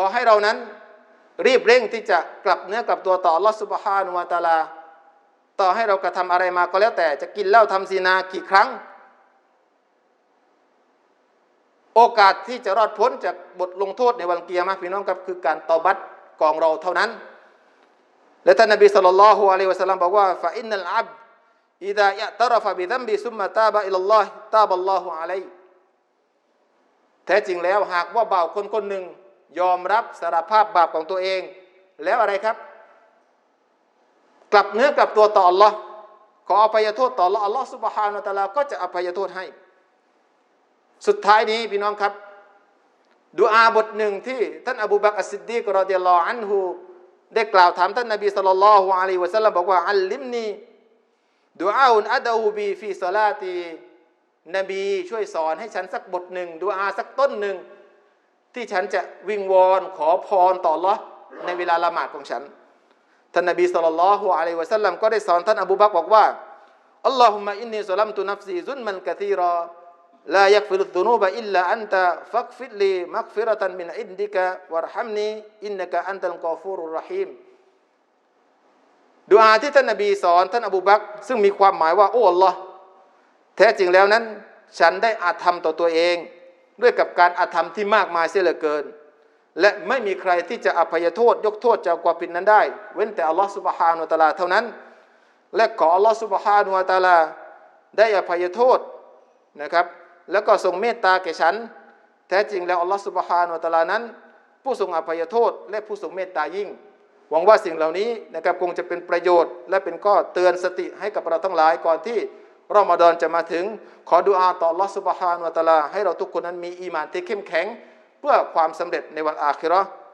ขอให้เรานั้นรีบเร่งที่จะกลับเนื้อกลับตัวต่อลอสุบฮานุวาตาลา ต่อให้เรากระทำอะไรมาก็แล้วแต่จะกินเหล้าทำซีนากี่ครั้ง โอกาสที่จะรอดพ้นจากบทลงโทษในวันเกียร์มาพี่น้องครับคือการตอบัตกองเราเท่านั้น และท่านนบีสุลต่านละฮ์อะลัยวะสัลลัมบอกว่าฟาอินนัลอับอิดะยะตรฟะบิดัมบิซุมมะตาบะอิลลอฮ์ตาบัลลอฮุอะลัยแท้จริงแล้วหากว่าบ่าวคนคนหนึ่ง ยอมรับสารภาพบาปของตัวเอง แล้วอะไรครับ กลับเนื้อกลับตัวต่ออัลลอขออภัยโทษต่ออัลลอฮ์อัลลอฮ์สุบฮานาตะลาก็จะอภัยโทษให้ สุดท้ายนี้พี่น้องครับดูอาบทหนึ่งที่ท่านอบูบักอัสซิดดีกรอเดียลออันฮูได้กล่าวถามท่านนบีสุลต่านละฮ์อะลัยวะสัลลัมบอกว่าอัลลิมนีดูอาอุนอัดอูบีฟีซาลาตีนบีช่วยสอนให้ฉันสักบทหนึ่งดูอาสักต้นหนึ่ง ที่ฉันจะวิงวอนขอพรต่อรอในเวลาละหมาดของฉันท่านนบีสุลต่านละฮ์อะไรยวะสัลลัมก็ได้สอนท่านอบูบักบอกว่าอัลลอฮุมะอินนีสุลัมตุนัฟซีซุนมันกะทีรอลายักฟิลุตุนูบะอิลลาอันตะฟักฟิดลีมักฟิรตันมินอินดิกะวะรหัมนีอินนกะอันตัลกอฟูรุรหิมดูอาที่ท่านนบีสอนท่านอบูบักซึ่งมีความหมายว่าโอ้อัลลอฮ์แท้จริงแล้วนั้น ฉันได้อาธรรมต่อตัวเอง ด้วยกับการอาธรรมที่มากมายเสียเหลือเกิน และไม่มีใครที่จะอภัยโทษ ยกโทษจากความผิดนั้นได้ เว้นแต่อัลลอฮฺสุบฮานุตะลาเท่านั้น และขออัลลอฮฺสุบฮานุตะลาได้อภัยโทษนะครับ แล้วก็ทรงเมตตาแก่ฉัน แท้จริงแล้วอัลลอฮฺสุบฮานุตะลานั้น ผู้ทรงอภัยโทษ และผู้ทรงเมตตายิ่ง หวังว่าสิ่งเหล่านี้นะครับคงจะเป็นประโยชน์ และเป็นข้อเตือนสติให้กับเราทั้งหลายก่อนที่ รอมฎอนจะมาถึง ขอดุอาต่อลอสุบฮานุตะลาให้เราทุกคนนั้นมีอีมานที่เข้มแข็ง เพื่อความสำเร็จในวันอาคิราะ